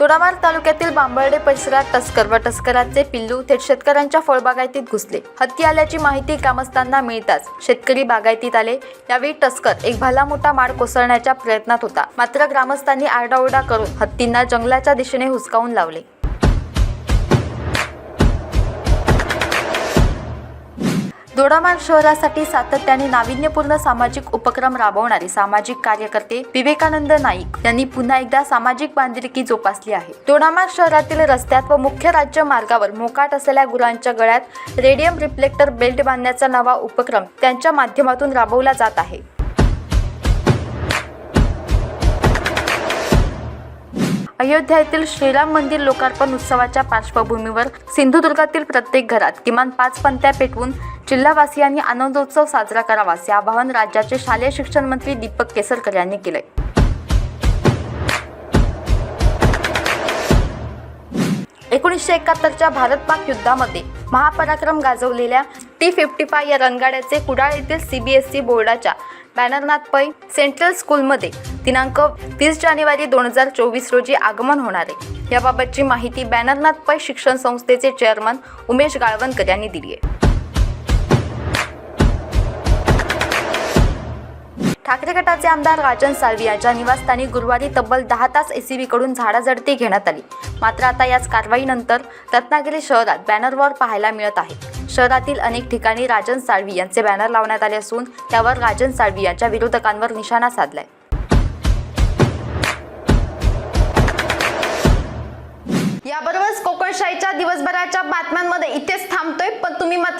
तोडामार तालुक्यातील बांबर्डे परिसरात टस्कर व टस्कराचे पिल्लू थेट शेतकऱ्यांच्या फळबागायतीत घुसले. हत्ती आल्याची माहिती ग्रामस्थांना मिळताच शेतकरी बागायतीत आले. यावेळी टस्कर एक भला मोठा माड कोसळण्याच्या प्रयत्नात होता. मात्र ग्रामस्थांनी आरडाओरडा करून हत्तींना जंगलाच्या दिशेने हुसकावून लावले. दोडामार्ग शहरासाठी सातत्याने नाविन्यपूर्ण सामाजिक उपक्रम राबवणारे सामाजिक कार्यकर्ते विवेकानंद नाईक यांनी पुन्हा एकदा सामाजिक बांधिलकी जोपासली आहे. दोडामार्ग शहरातील रस्त्यात व मुख्य राज्य मार्गावर मोकाट असलेल्या गुरांच्या गळ्यात रेडियम रिफ्लेक्टर बेल्ट बांधण्याचा नवा उपक्रम त्यांच्या माध्यमातून राबवला जात आहे. अयोध्या येथील श्रीराम मंदिर लोकार्पण उत्सवाच्या पार्श्वभूमीवर सिंधुदुर्गातील प्रत्येक घरात किमान पाच पंत्या पेटवून जिल्हावासियांनी आनंदोत्सव साजरा करावा. असे आवाहन राज्याचे शालेय शिक्षण मंत्री दीपक केसरकर यांनी केले एकोणीसशे एकाहत्तरच्या भारत पाक युद्धामध्ये महापराक्रम गाजवलेल्या टी फिफ्टी फाय या रणगाड्याचे कुडाळ येथील सीबीएसई बोर्डाच्या बॅनरनाथ पै सेंट्रल स्कूलमध्ये दिनांक तीस जानेवारी दोन हजार चोवीस रोजी आगमन होणार आहे. याबाबतची माहिती बॅनरनाथ पै शिक्षण संस्थेचे चेअरमन उमेश गाळवणकर यांनी दिली आहे. ठाकरे गटाचे आमदार राजन साळवी यांच्या निवासस्थानी गुरुवारी तब्बल दहा तास एसीबीकडून झाडाझडती घेण्यात आली. मात्र आता याच कारवाईनंतर रत्नागिरी शहरात बॅनरवर पाहायला मिळत आहे. शहरातील अनेक ठिकाणी राजन साळवी यांचे बॅनर लावण्यात आले असून त्यावर राजन साळवी यांच्या विरोधकांवर निशाणा साधलाय. याबरोबरच कोकणशाहीच्या दिवसभराच्या बातम्यांमध्ये इथेच थांबतोय पण तुम्ही मात्र